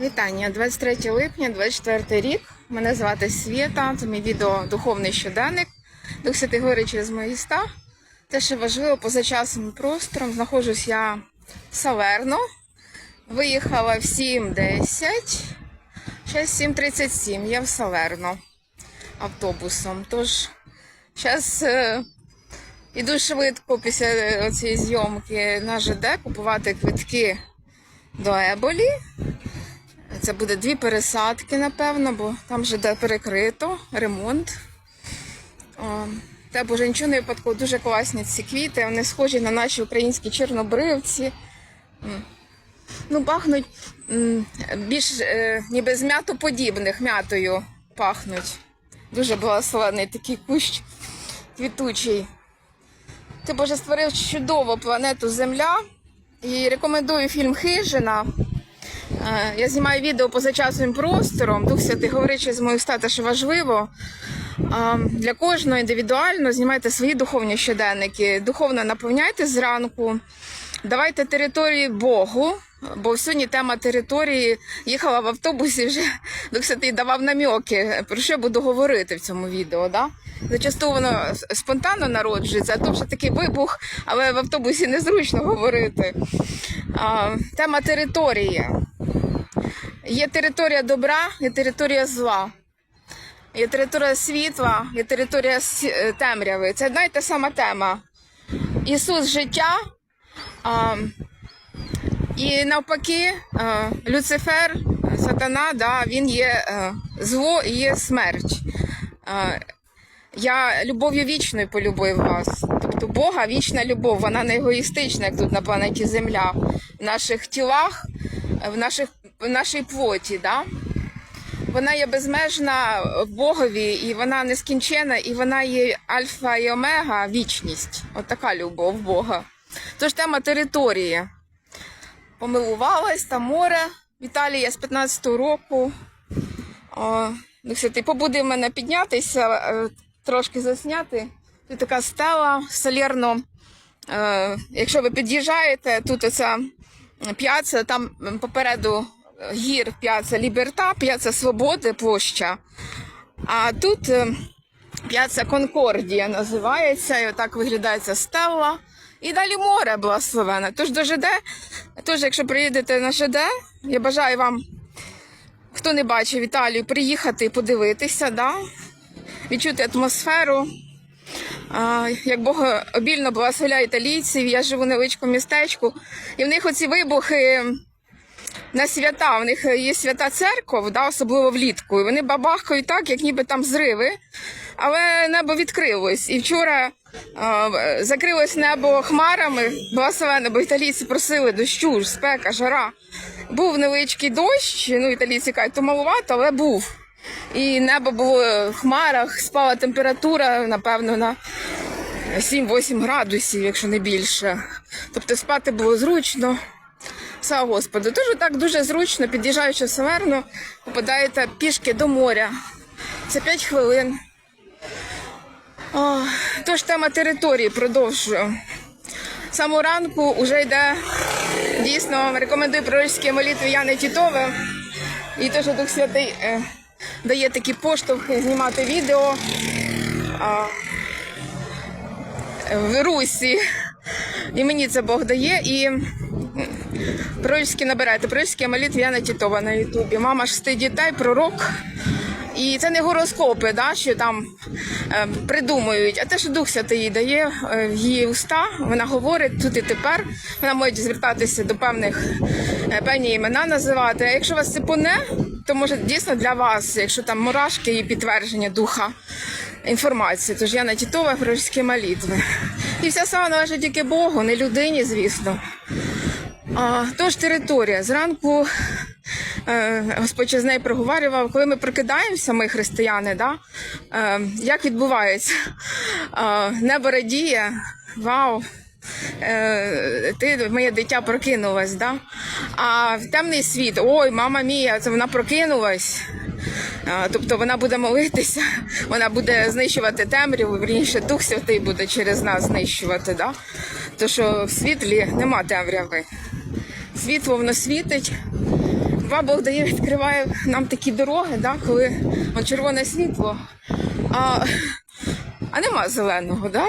Вітання, 23 липня, 24 рік. Мене звати Свєта. Це мій відео Духовний щоденник. Дух Святий говорить через мої ста. Те, що важливо, поза часом і простором. Знаходжусь я в Салерно. Виїхала в 7.10. Зараз 7.37. Я в Салерно автобусом. Тож, зараз е, іду швидко після е, цієї зйомки на ЖД купувати квитки до Еболі. Це буде дві пересадки, напевно, бо там вже де перекрито, ремонт. Та боже, нічого не випадково, дуже класні ці квіти. Вони схожі на наші українські чорнобривці. Ну, пахнуть більш е, ніби з м'ятоподібних, м'ятою пахнуть. Дуже благословений такий кущ квітучий. Ти Боже створив чудову планету Земля. І рекомендую фільм Хижина. Е, Я знімаю відео поза часовим простором. Дух Святий говорить з мою стати, що важливо. Для кожного індивідуально знімайте свої духовні щоденники. Духовно наповняйте зранку, давайте території Богу. Бо сьогодні тема території їхала в автобусі, вже Дух давав намьоки, про що буду говорити в цьому відео. Да? Зачасту воно спонтанно народжується, а то вже такий вибух, але в автобусі незручно говорити. А, тема території. Є територія добра, є територія зла. Є територія світла, є територія е, темряви. Це та сама тема. Ісус життя. А, і навпаки, Люцифер, сатана, да, він є е, зло і є смерть. Я любов'ю вічною полюбив вас. Тобто Бога вічна любов, вона не егоїстична, як тут на планеті Земля, в наших тілах, в, наших, в нашій плоті. Да? Вона є безмежна в Богові, і вона нескінчена, і вона є альфа і омега, вічність. От така любов Бога. Тож тема території. Помилувалась там море. В Італії я з 15-го року. О, Дух Святий побудив мене піднятися, е, трошки засняти. Тут така стела солярно. Е, якщо ви під'їжджаєте, тут оця п'яця, там попереду гір п'яця Ліберта, п'яця Свободи, площа. А тут е, п'яця Конкордія називається, і отак виглядає ця стела. І далі море благословене. Тож до ЖД, тож, якщо приїдете на ЖД, я бажаю вам хто не бачив Італію, приїхати подивитися, да? відчути атмосферу. Як Бог обільно благословляє італійців, я живу в невеличкому містечку, і в них оці вибухи на свята. В них є свята церков, да, особливо влітку. І вони бабахкають так, як ніби там зриви. Але небо відкрилось. І вчора закрилось небо хмарами, благословенне, бо італійці просили дощу, спека, жара. Був невеличкий дощ, ну італійці кажуть, то малувато, але був. І небо було в хмарах, спала температура, напевно, на 7-8 градусів, якщо не більше. Тобто спати було зручно. Слава Господу. Дуже так дуже зручно, під'їжджаючи в Саверну, попадаєте пішки до моря. Це 5 хвилин. О, тож тема території продовжую. Самого ранку вже йде дійсно рекомендую пророчські молитви Яни Тітови. І те, що Дух Святий е, дає такі поштовхи знімати відео а, в Русі. І мені це Бог дає. І пророчські набирайте. Пророчські молитви Яна Тітова на Ютубі. Мама шести дітей, пророк. І це не гороскопи, да, що там е, придумують, а те, що Дух Святий їй дає е, в її уста, вона говорить тут і тепер. Вона може звертатися до певних е, певні імена називати. А якщо вас це поне, то може дійсно для вас, якщо там мурашки і підтвердження духа інформації. Тож я на Тітова пророчські молитви. І вся слава належить тільки Богу, не людині, звісно. А, тож територія. Зранку е, Господь з нею проговорював, коли ми прокидаємося, ми християни, да? е, як відбувається? Е, небо радіє, вау! Ти, моє дитя прокинулась, да? а в темний світ, ой, мама мія, це вона прокинулась. Тобто вона буде молитися, вона буде знищувати темряву, вірніше Дух Святий буде через нас знищувати. Да? То що в світлі нема темряви. Світло воно світить, Хіба Бог дає, відкриває нам такі дороги, да, коли он, червоне світло, а, а нема зеленого, да?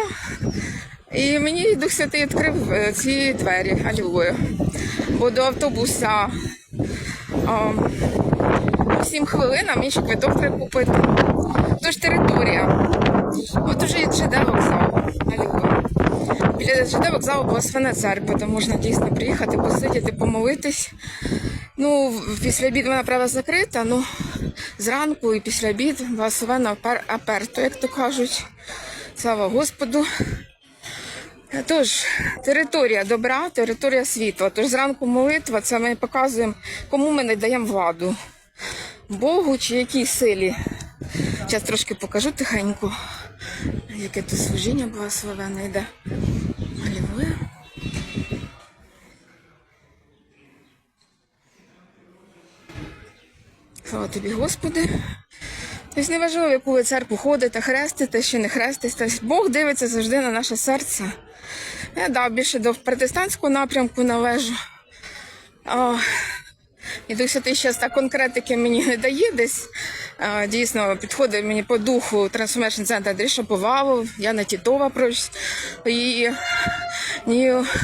І мені Дух Святий відкрив е, ці двері, алілуя. Бо до автобуса по 7 хвилин, а мені ще квиток треба купити. Тож територія. От уже і ЖД вокзал. Алілуя. Біля ЖД вокзалу благословена церква, там можна дійсно приїхати, посидіти, помолитись. Ну, після обіду вона правда закрита, ну зранку і після обіду благословена апер- аперто, як то кажуть. Слава Господу. Тож, територія добра, територія світла. Тож зранку молитва, це ми показуємо, кому ми не даємо владу. Богу чи якій силі. Зараз трошки покажу тихенько, яке тут служіння благословенне йде. Алілуя. Слава тобі, Господи. Тобто неважливо, в яку ви церкву ходите, хрестите чи не хрестите. Бог дивиться завжди на наше серце. Я да, більше до протестантського напрямку належу. А, і Дух Святий зараз так конкретики мені не дає десь. А, дійсно, підходить мені по духу Transformation Center Андрій Шаповалов, Яна Тітова про її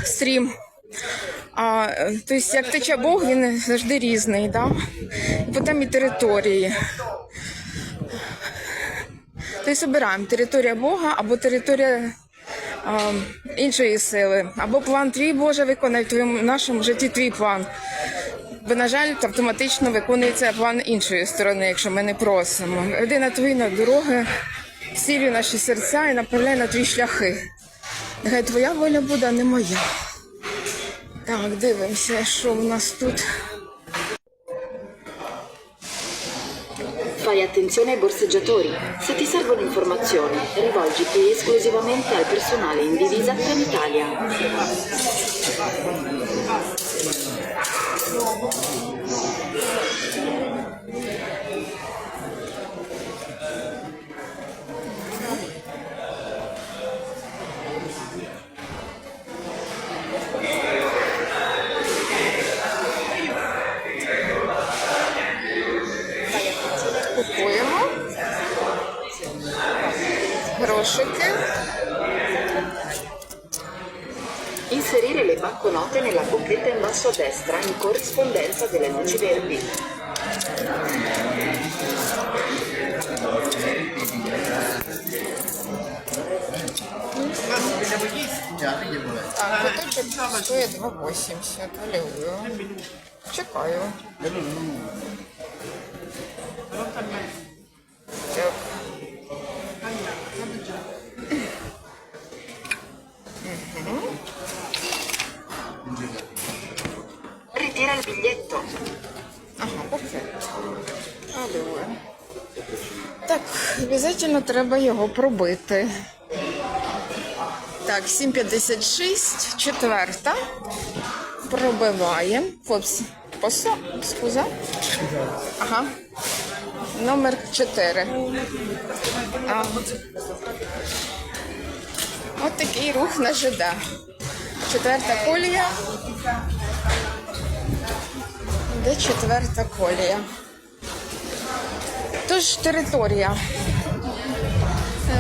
стрім. А, тобто, як тече Бог, він завжди різний. Да? Потім і території. Тобто обираємо територія Бога або територія а, іншої сили, або план твій Боже виконає в твоєму нашому житті твій план. Бо, на жаль, автоматично виконується план іншої сторони, якщо ми не просимо. Веди на твої на дороги, сілю наші серця і направляй на твої шляхи. Нехай твоя воля буде, а не моя. Так, дивимося, що в нас тут. Fai attenzione ai borseggiatori. Se ti servono informazioni, rivolgiti esclusivamente al personale in divisa Trenitalia. Купуємо. Грошики. Inserire le banconote nella bocchetta in basso a destra in corrispondenza delle luci verdi. Так, квиточок стоїть 2,80. Алілуя. Чекаю. Ritira il biglietto. Ага, perfetto. Алілуя. Так, обов'язково треба його пробити. Так, 7,56, четверта. Пробиваємо. Хлопці, посо, скуза. Ага. Номер 4. А. От такий рух на ЖД. Четверта колія. Де четверта колія? Тож територія.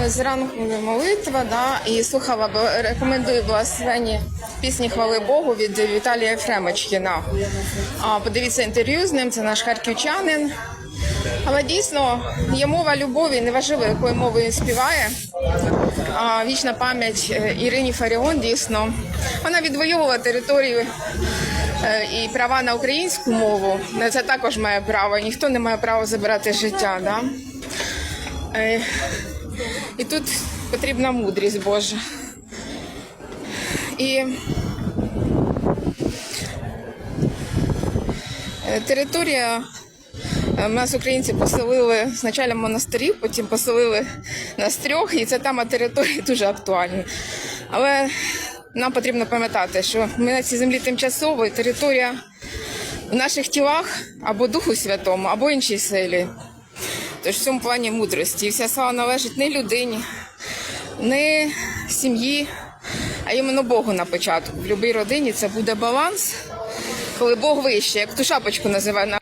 Е, Зранку молитва, да, і слухала, бо рекомендую благословенні пісні хвали Богу від Віталія Єфремочкіна. А, подивіться інтерв'ю з ним, це наш харківчанин. Але дійсно є мова любові, неважливо, якою мовою він співає. А, вічна пам'ять е, Ірині Фаріон, дійсно. Вона відвоювала територію е, і права на українську мову. Це також має право. Ніхто не має права забирати життя. Да? Е, І тут потрібна мудрість Божа. І територія. Е, Нас українці поселили спочатку в монастирі, потім поселили нас трьох, і це тема території дуже актуальна. Але нам потрібно пам'ятати, що ми на цій землі тимчасово, і територія в наших тілах або Духу Святому, або іншій силі. Тож в цьому плані мудрості. І вся слава належить не людині, не сім'ї, а іменно Богу на початку. В будь-якій родині це буде баланс, коли Бог вище, як ту шапочку називає.